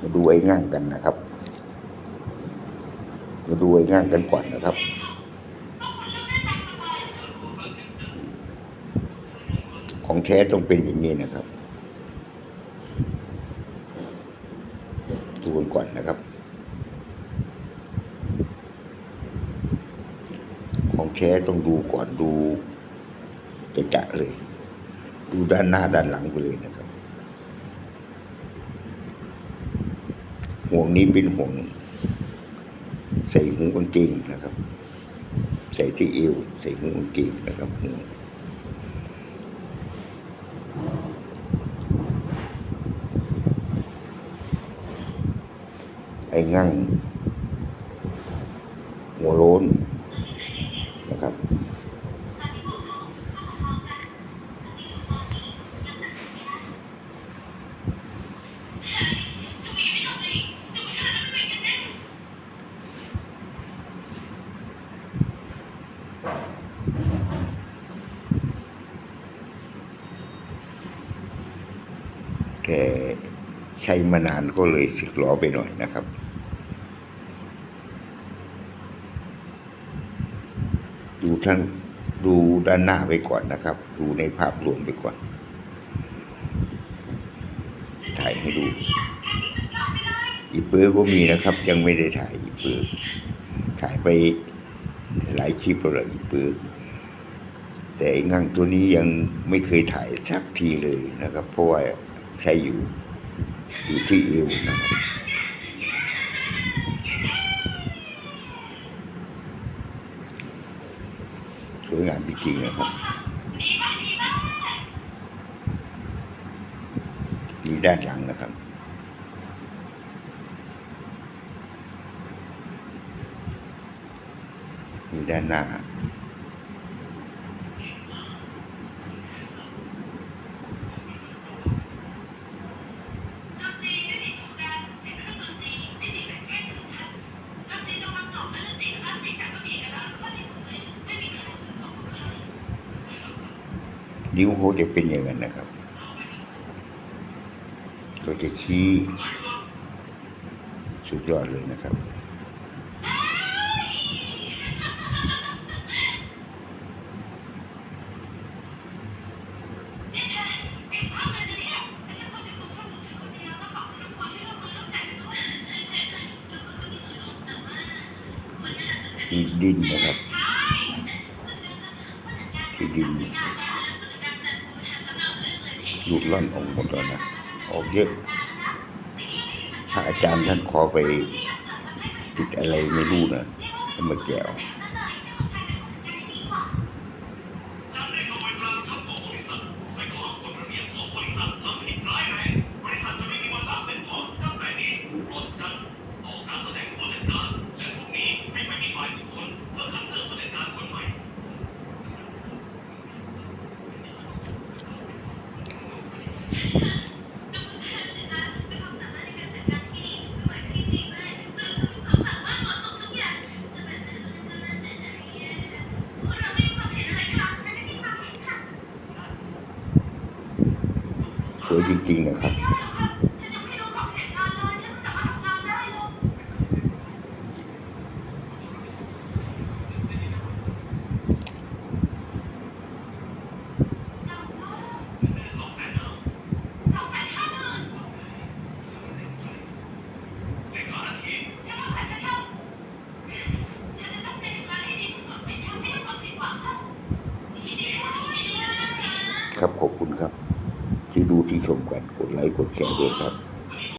มาดูไอ้ง่างกันนะครับ มาดูไอ้ง่างกันก่อนนะครับของแท้ต้องเป็นอย่างนี้นะครับดูกันก่อนนะครับ ของแท้ต้องดูก่อนดูจะจะเลย ดูด้านหน้าด้านหลังไปเลยนะครับ ห่วงนี้เป็นห่วง ใส่หูกางเกงนะครับ ใส่ที่เอวใส่หูกางเกงนะครับห่วงไอ้งั่งหัวโล้น แกใช้มานานก็เลยสึกหล้อไปหน่อยนะครับ ดูทั้งดูด้านหน้าไปก่อนนะครับ ดูในภาพรวมไปก่อน ถ่ายให้ดู อีเปอร์ก็มีนะครับ ยังไม่ได้ถ่ายอีเปอร์ถ่ายไปหลายคลิปแล้วอีเปอร์แต่งังตัวนี้ยังไม่เคยถ่ายสักทีเลยนะครับ เพราะว่า ใช้อยู่ อยู่ที่เอวนะครับสวยงามจริงๆนะครับนี่ด้านหลังนะครับนี่ด้านหน้า นิ้วเขาจะเป็นอย่างนั้นนะครับก็จะชี้สุดยอดเลยนะครับมีดินนะครับที่ดิน หลุดล่อนออกหมดแล้วนะออกเยอะพระอาจารย์ท่านขอไปติดอะไรไม่รู้นะมาแก้ว วยจริงๆนะครับครับขอบคุณครับ ที่ดูที่ชมกันกดไลค์กดแชร์ด้วยครับ